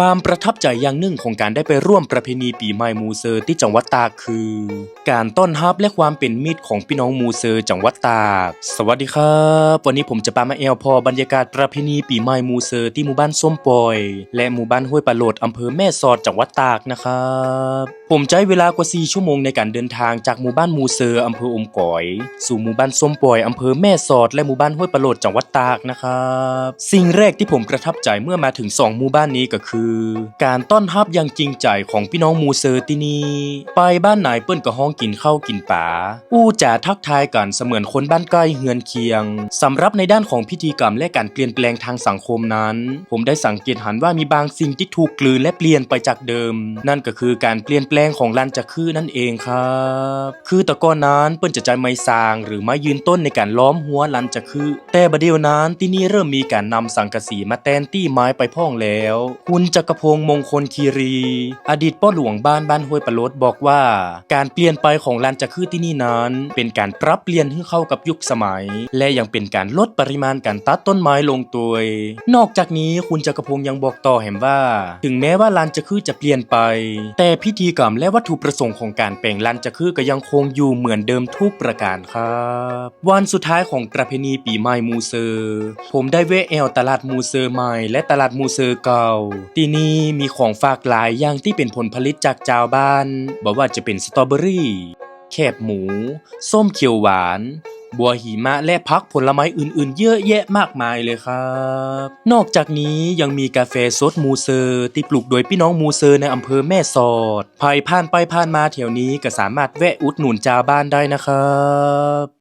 ความประทับใจอย่างหนึ่งของการได้ไปร่วมประเพณีปีใหม่มูเซอร์ที่จังหวัดตากคือ การต้อนรับและความเป็นมิตรของพี่น้องมูเซอร์จังหวัดตาก สวัสดีครับวันนี้ผมจะพามาแอลพอบรรยากาศประเพณีปีใหม่มูเซอร์ที่หมู่บ้านส้มปอย และหมู่บ้านห้วยปลาโหลดอำเภอแม่สอดจังหวัดตากนะครับผมใช้เวลากว่า 4 ชั่วโมงในการเดินทางจากหมู่บ้านมูเซอร์อำเภออมก๋อย สู่หมู่บ้านส้มปอยอำเภอแม่สอดและหมู่บ้านห้วยปลาโหลดจังหวัดตากนะครับสิ่งแรกที่ผมประทับใจเมื่อมาถึง 2 หมู่บ้านนี้ก็คือการต้อนรับอย่างจริงใจของพี่น้องมูเซอร์ที่นี่ไปบ้านไหนเปิ้นก็ห้องกินข้าวกินป่าอู้จ่าทักทายกันเสมือนคนบ้านใกล้เฮือนเคียงสำหรับในด้านของพิธีกรรมและการเปลี่ยนแปลงทางสังคมนั้น ผมได้สังเกตเห็นว่ามีบางสิ่งที่ถูกกลืนและเปลี่ยนไปจากเดิม นั่นก็คือการเปลี่ยนแปลงของลันจักคือนั่นเองครับ คือตะก่อนนั้นเปิ้นจะใช้ไม้สร้าง หรือไม้ยืนต้นในการล้อมหัวลันจักคือ แต่บัดเดียวนั้นที่นี่เริ่มมีการนำสังกะสีมาแทนที่ไม้ไปพ่องแล้วคุณจักรพงศ์มงคลคีรี อดีตป้อหลวงบ้านบ้านห้วยปะลดบอกว่า การเปลี่ยนไปของลันจักคือที่นี่นั้น เป็นการปรับเปลี่ยนให้เข้ากับยุคสมัย และยังเป็นการลดปริมาณการตัดต้นไม้ลงตัวนอกจากนี้คุณจักรพงศ์ยังบอกต่อแหมว่า ถึงแม้ว่าลันจักคือจะเปลี่ยนไป แต่พิธีกรรมและวัตถุประสงค์ของการแปลงลันจักคือก็ยังคงอยู่เหมือนเดิมทุกประการครับ วันสุดท้ายของประเพณีปีใหม่มูเซอร์ ผมได้แวแอลตลาดมูเซอร์ใหม่และตลาดมูเซอร์เก่าที่นี่มีของฝากหลายอย่างที่เป็นผลผลิตจากชาวบ้านบอกว่าจะเป็นสตรอเบอรี่ แคบหมู ส้มเขียวหวาน บัวหิมะและพักผลไม้อื่นๆ เยอะแยะมากมายเลยครับ นอกจากนี้ยังมีกาแฟสดมูเซอร์ที่ปลูกโดยพี่น้องมูเซอร์ในอำเภอแม่สอดใครผ่านไปผ่านมาแถวนี้ก็สามารถแวะอุดหนุนชาวบ้านได้นะครับ